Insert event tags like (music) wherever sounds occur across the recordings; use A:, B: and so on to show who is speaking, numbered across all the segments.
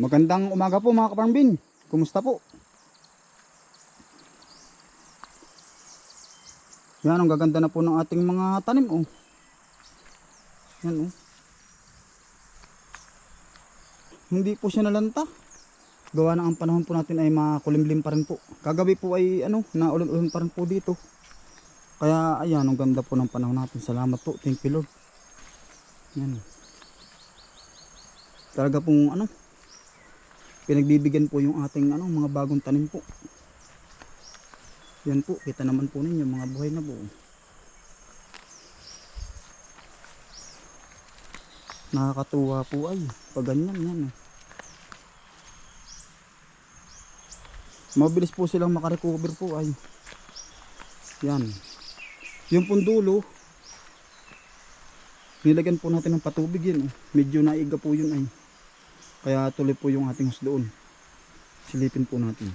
A: Magandang umaga po mga kaparmbin. Kumusta po? Yan, ang gaganda na po ng ating mga tanim oh. Yan oh. Hindi po siya nalanta. Gawa na ang panahon po natin ay makulimlim pa rin po. Kagabi po ay ano, naulan-ulan pa rin po dito. Kaya ayan, ang ganda po ng panahon natin. Salamat po. Thank you Lord. Yan. Talaga pong ano, pinagbibigyan po yung ating ano, mga bagong tanim po. Yan po, kita naman po ninyo mga buhay na po. Nakakatuwa po ay pag ganyan yan. eh. Mabilis po silang makarecover po ay. Yan. Yung pundulo, nilagyan po natin ng patubig yan. eh. Medyo naiga po yun ay. Kaya tuloy po yung ating doon. Silipin po natin.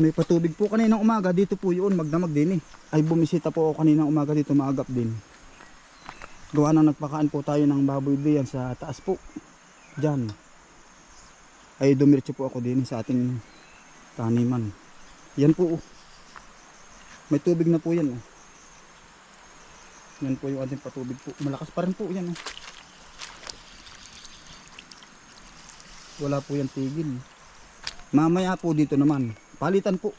A: May patubig po kaninang umaga dito po yun magdamag din eh. Ay bumisita po ako kaninang umaga dito maagap din. Gawa na nagpakaan po tayo ng baboy diyan sa taas po. Diyan. Ay dumiretso po ako din sa ating taniman. Yan po. oh. May tubig na po yan. oh. Yan po yung ating patubig po. Malakas pa rin po yan. oh. Wala po yan tigil. Mamaya po dito naman. Palitan po.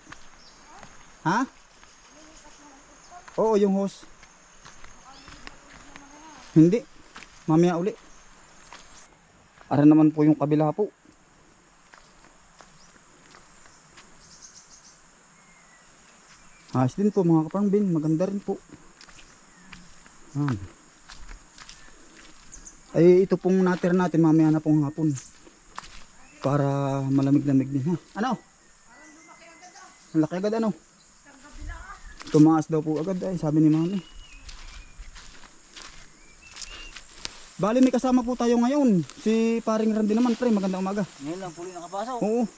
A: Ha? Oo, yung hose. Hindi. Mamaya uli. Ara naman po yung kabila po. Ayos din po mga kapangbin. Maganda rin po. Ay ito pong natira natin mamaya na pong hapon. Para malamig-lamig din ha. Ano? Ang laki agad ano? Tumaas daw po agad ay sabi ni mami. Bali may kasama po tayo ngayon. Si paring Randy naman pre, magandang umaga.
B: Ngayon lang puli nakapasok.
A: Oo.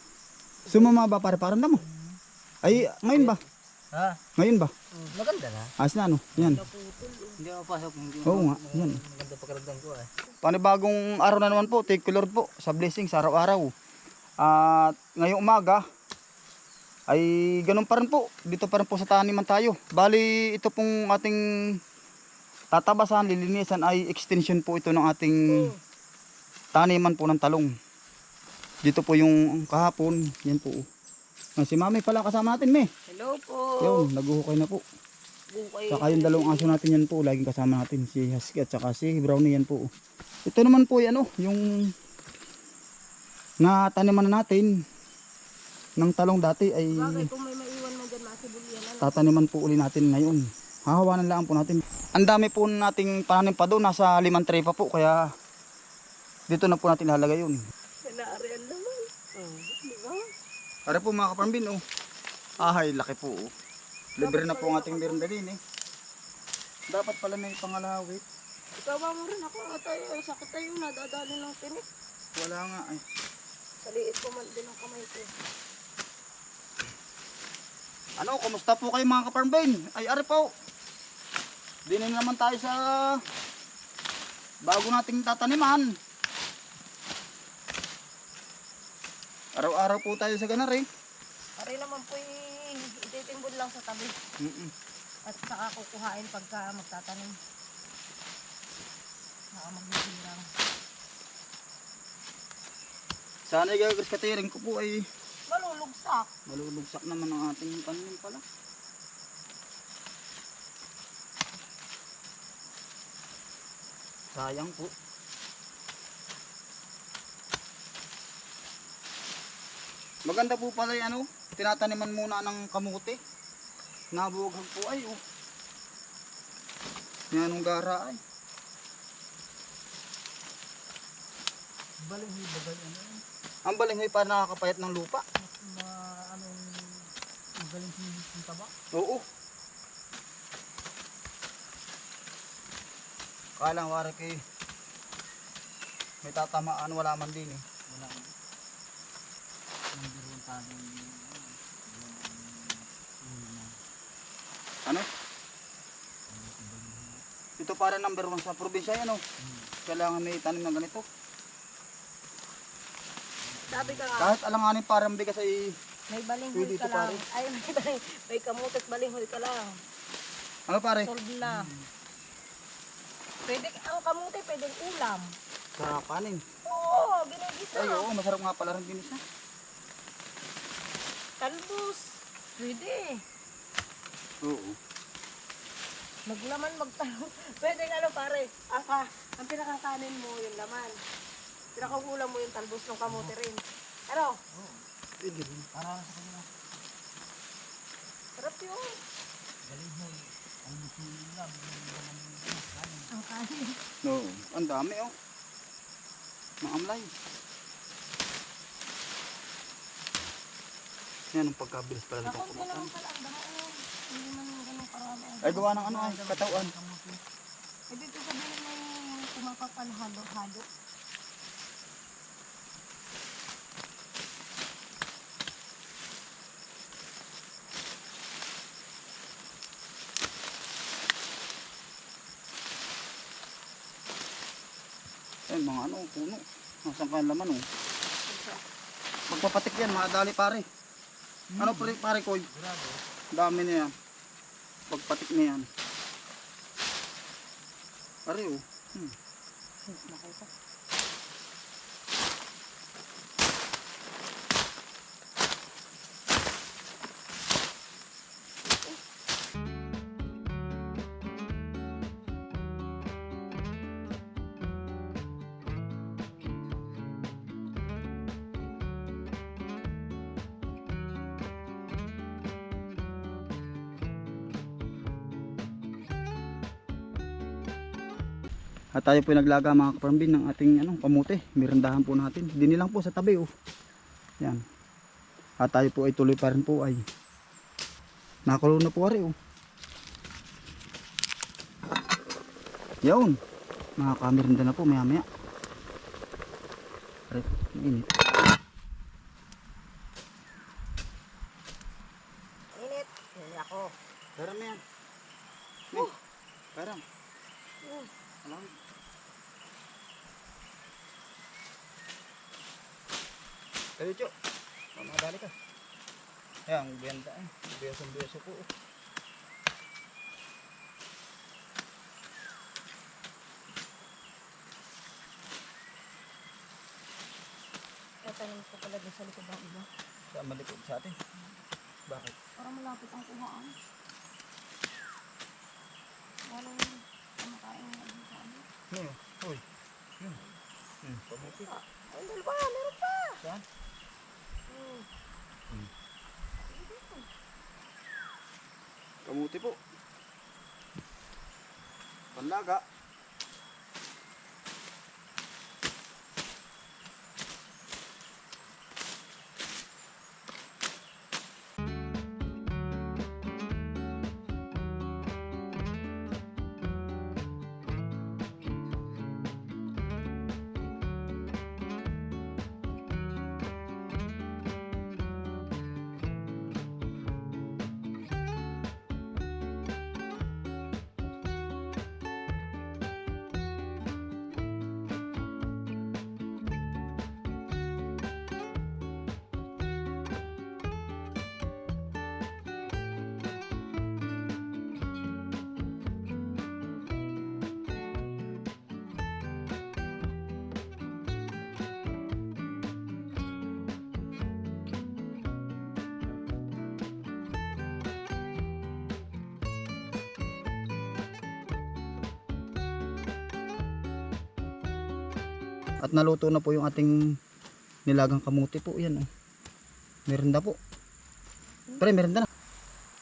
A: Sumama ba pare parang mo? Ay ngayon ba?
B: Ha?
A: Ngayon ba?
B: Maganda na.
A: Ayos na ano? Yan.
B: Hindi ako pasok. Hindi
A: Oo nga, yan.
B: Maganda pakiramdam ko eh.
A: Panibagong araw na naman po, you Lord po sa blessing sa araw-araw. At ngayong umaga ay ganun pa rin po. Dito pa rin po sa taniman tayo. Bali ito pong ating tatabasan, lilinisan ay extension po ito ng ating taniman po ng talong. Dito po yung kahapon, yan po. Ah, Si mami pala kasama natin, me.
B: Hello po.
A: Yun, naguhukay na po.
B: Bukay.
A: Saka yung dalawang aso natin yan po, laging kasama natin si Husky at saka si Brownie yan po. Ito naman po yan oh, yung nataniman na natin ng talong dati ay
C: Bagay kung may maiwan mo dyan, masibulyan na.
A: tataniman po uli natin ngayon. Hahawanan lang po natin. Ang dami po nating pananim pa doon, nasa limang tray pa po, kaya dito na po natin ilalagay yun.
C: Pinaarian naman. Oh, di ba?
A: Para po mga kaparambin oh. Ahay, laki po oh. Libre na po ang ating meron din eh. Dapat pala may pangalawit.
C: Ikaw ba mo rin ako? Tayo, sakit tayo, nadadali ng tinik.
A: Wala nga ay.
C: Sa liit ko man din ang kamay ko.
A: Ano, kumusta po kayo mga kaparmbin? Ay, ari po. Dinin naman tayo sa bago nating tataniman. Araw-araw po tayo sa ganar eh.
C: Pare naman po ititimbod lang sa tabi.
A: Mm-mm.
C: At saka kukuhain pagka magtatanim. Saka magbibirang.
A: Sana igagras katiring ko po ay
C: Malulugsak.
A: malulugsak naman ang ating tanim pala. Sayang po. Maganda po pala yung ano, tinataniman muna ng kamuti. Nabughag po ay oh. Yan ang gara ay.
B: Baling bagay ano.
A: Ang balinghoy para nakakapayat ng lupa.
B: Ma anong magaling si taba.
A: Oo. Kalang wari kay may tatamaan wala man din eh. Ano? Ito para number one sa probinsya yan oh. Kailangan may tanim ng ganito.
C: Sabi ka nga,
A: Kahit alanganin parang bigas ay
C: may balinghoy
A: Pwede
C: ka lang.
A: pare.
C: Ay, may, baling, may kamutot balinghoy ka lang.
A: ano pare?
C: Solve na. Pwede, ang kamuti, pwedeng ulam.
A: Sa kanin.
C: Oo, ginigisa.
A: Ay oo, masarap nga pala rin ginis na.
C: Talbos. Pwede.
A: Oo.
C: Maglaman, magtalong. (laughs) Pwede ano pare, ang, ka, ang pinakakanin mo yung laman. Pinakakulam mo yung talbos ng kamote rin. Ano?
A: Pwede rin.
B: Para sa kanila.
C: Sarap yun.
B: Galing mo. Ang musulim lang. yung laman ng kanin.
C: Ang kanin.
A: Oo. Ang dami oh. Maamlay. Yan ang pagkabilis pala nitong
C: karami.
A: Ay gawa ng ano ay katawan.
C: Eh, dito sabihin mo yung kumakapal halo-halo.
A: Ay mga ano, puno. Nasaan kaya laman oh. Magpapatik yan, madali pare. Ano pare, pare ko? Dami na yan. Pagpatik na yan. Pare oh. Hmm.
C: Nakita.
A: At tayo po ay naglaga mga kaparambin ng ating ano, kamote. Mirandahan po natin. Dini lang po sa tabi oh. Yan. At tayo po ay tuloy pa rin po ay nakulo na po ari oh. Yun. Nakakamirinda na po maya maya. Ari, mainit.
C: Init. Ako.
A: Parang yan. Oh. Parang.
C: Mm.
A: Alam. Kayo, Cho. Mamadali ka. Yan, ang biyanda eh. Biyaso po.
C: Kaya tayo ko pala din sa likod ng iba.
A: Sa malikod sa atin. Bakit?
C: Para malapit ang kuhaan. Wala yung kumakain ng ano.
A: Hmm. Uy. Hmm. Hmm. Pabuti.
C: Ay, dalawa, meron pa.
A: Saan? Kamuti po. Panlaga. At naluto na po yung ating nilagang kamuti po. Yan oh. Merenda po. Pre, merenda na.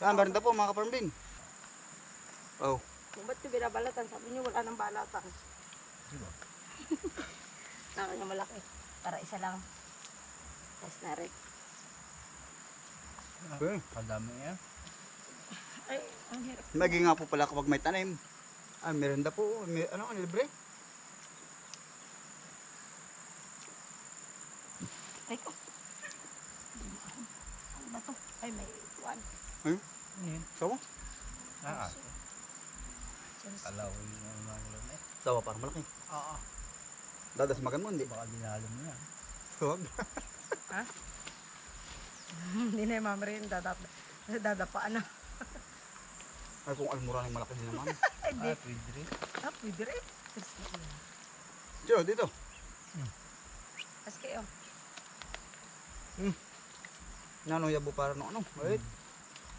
A: Yan, merenda po mga kaparambin. Oh.
C: Ba't yung binabalatan? Sabi niyo wala nang balatan. Naka (laughs) niya malaki. Para isa lang. Yes na rin.
A: Okay.
B: Kadami yan.
C: Ay, ang hirap.
A: Maging nga po pala kapag may tanim. Ah, merenda po. May, ano, libre?
C: Ay ko. Ano ba to? Ay, may one.
A: Ayun.
B: Yan.
A: Sawa?
B: Ah,
C: Cheers.
B: kalaw yung mga ulam eh.
A: Sawa, parang malaki.
B: Oo.
A: Dadasmagan mo, hindi?
B: Baka dinalo mo yan.
A: Huwag.
C: Ha? Hindi na yung mama rin dadap dadapaan na.
A: Ay kung almura ng malaki din naman. (laughs)
C: Hindi.
B: Ah, pwede rin.
C: Ah, pwede rin.
A: Diyo, dito.
C: As kayo.
A: Nano yabo para no ano. Wait.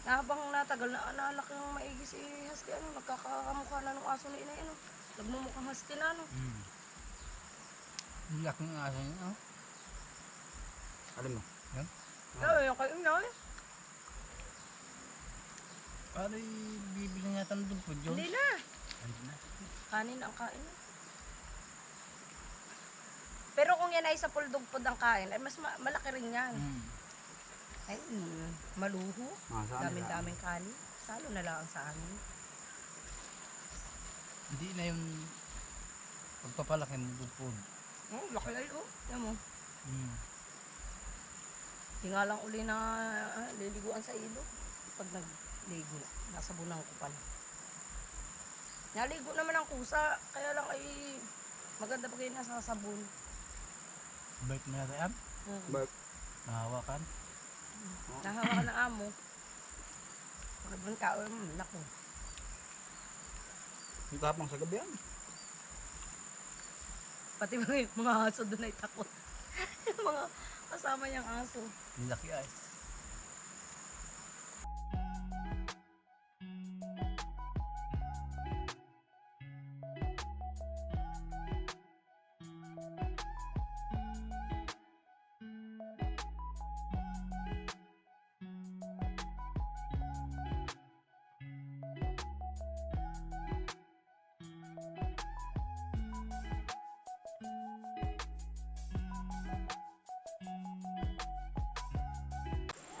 C: Habang natagal na nalaki ng maigi si Husky, ano, nagkakamukha na ng aso ni inay, ano. Nagmumukhang Husky na, ano.
B: Hmm. Ang laki ng aso niya. Oh.
A: Alam mo.
C: Eh, yung kayo na, eh.
B: Para bibili natin doon po, John.
C: Hindi na.
B: Hindi na.
C: Kanin ang kain. Pero kung yan ay sa puldog pod ang kain, ay mas ma- malaki rin yan.
B: Hmm.
C: Ay, mm, maluho.
A: Ah, saan?
C: Daming-daming kanin. Salo na lang sa amin.
B: Hindi na yung pagpapalaki doon po.
C: Oh, laki ay, oh. Yan mo.
B: Hmm.
C: Di nga lang uli na ah, liliguan sa ilog. Pag nagligo, nasa bunang ko pala. Naligo naman ang kusa, kaya lang ay maganda pag yung nasa sabon.
B: Bait mo natin, Ab.
C: Hmm.
A: Bait.
B: Nahawakan.
C: Nahawakan ng amo. Pagkabang kao, mm, naku.
A: Ang tapang sa gabi yan.
C: Pati mga, mga aso doon ay takot. (laughs) yung mga kasama niyang aso.
B: Ang laki ay.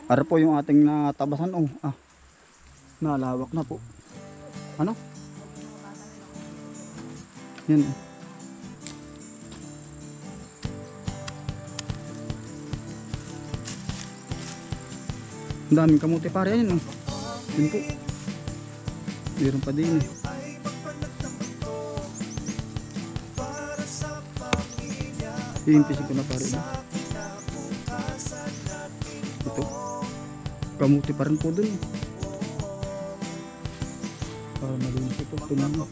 A: Para po yung ating natabasan oh. Ah. Nalawak na po. Ano? Yan. Ang daming kamuti pare yan oh. Yun po. Meron pa din eh. Iimpisin ko na pare. no? Kamuti pa rin po dun. eh. Para malinis ito. Tingnan mo.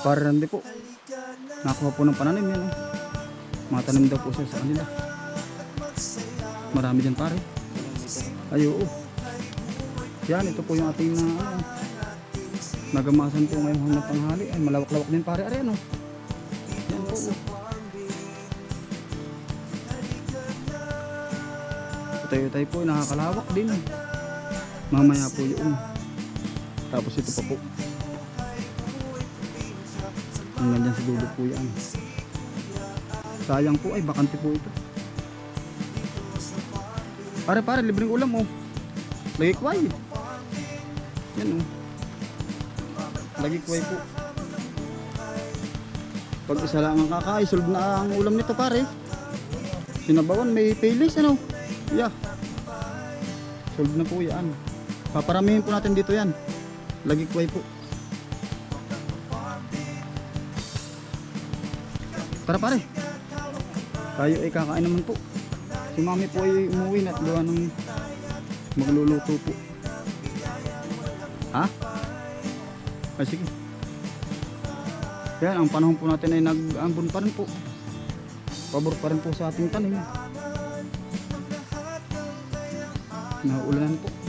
A: Para rin po.
D: halika na
A: Nakuha po ng pananim yan. Oh. Matanim daw po sa kanila. Marami dyan pare. Ay oo. Yan, ito po yung ating na ano, nagamasan po ngayong hanggang tanghali. Ay, malawak-lawak din pare. Ari, ano? Yan po. oh. Tayo-tayo po, nakakalawak din. Mamaya po yung. Tapos ito pa po. Hanggang dyan sa dulo po yan. Sayang po ay bakante po ito. Pare pare libreng ulam oh. Lagi kway. Yan oh. Lagi kway po. Pag isa lang ang kakain, solve na ang ulam nito pare. Sinabawan may paylays ano. Yeah. Solve na po yan. Paparamihin po natin dito yan. Lagi kway po. Tara pare. Tayo ay kakain naman po. Si mami po ay umuwi na at gawa ng magluluto po. Ha? Ay sige. Yan, ang panahon po natin ay nag-ambon pa rin po. Pabor pa rin po sa ating tanim. Nauulanan po.